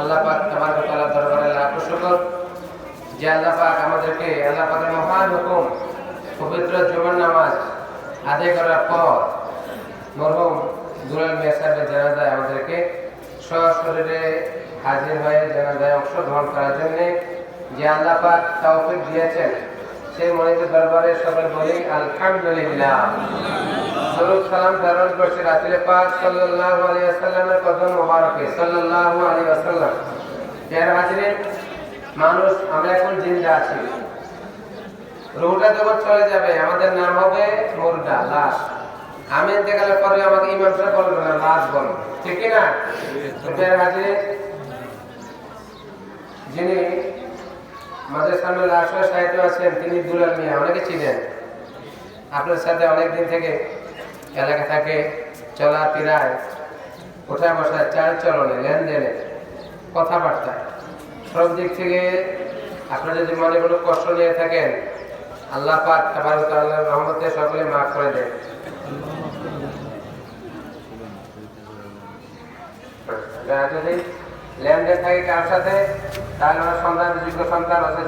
আল্লাহ পাক তোমার তাআলা দরবারে লাখো শুকর। যে আল্লাহ পাক আমাদেরকে, আল্লাহ পাকের মহান হুকুম, পবিত্র জুমার নামাজ আদায় করার পর মরহুম দুলাল মিয়া সাহেবের জানাজায় আমাদেরকে সশরীরে হাজির হয়ে জানাজায় অংশগ্রহণ করার জন্য যে আল্লাহ পাক তৌফিক দিয়েছেন, সেই মনিত দরবারে সবাই বলি, আলহামদুলিল্লাহ। দরুদ সালাম প্রেরণ করছি রাসূল পাক সাল্লাল্লাহু আলাইহি ওয়াসাল্লামের কদম মোবারকে, সাল্লাল্লাহু আলাইহি ওয়াসাল্লাম। যার হাজিরে মানুষ, আমরা এখন জিন্দা আছি। রুহটা যখন চলে যাবে, আমাদের নাম হবে মুর্দা, লাশ। আমি ইন্তেকালের পরে আমাকে ইমাম সাহেব বলবে না, লাশ বলো। ঠিক না যার হাজিরে যিনি আমাদের সামনে লাশ সাহিত্য আছেন, তিনি দুলাল মিয়া, অনেকে চিনেন। আপনার সাথে অনেক দিন থেকে এলাকা থাকে চলা ফিরায় কোথায় বসায় চাল চলনে লেনদেনে কথাবার্তায় সব দিক থেকে আপনার যদি মনে কোনো কষ্ট নিয়ে থাকেন, আল্লাহ পাক তাবার তাআলার রহমতে সকলে মাফ করে দেন। যদি লেনদেন থাকে কার সাথে, তাহলে সন্তান যোগ্য সন্তান আছে।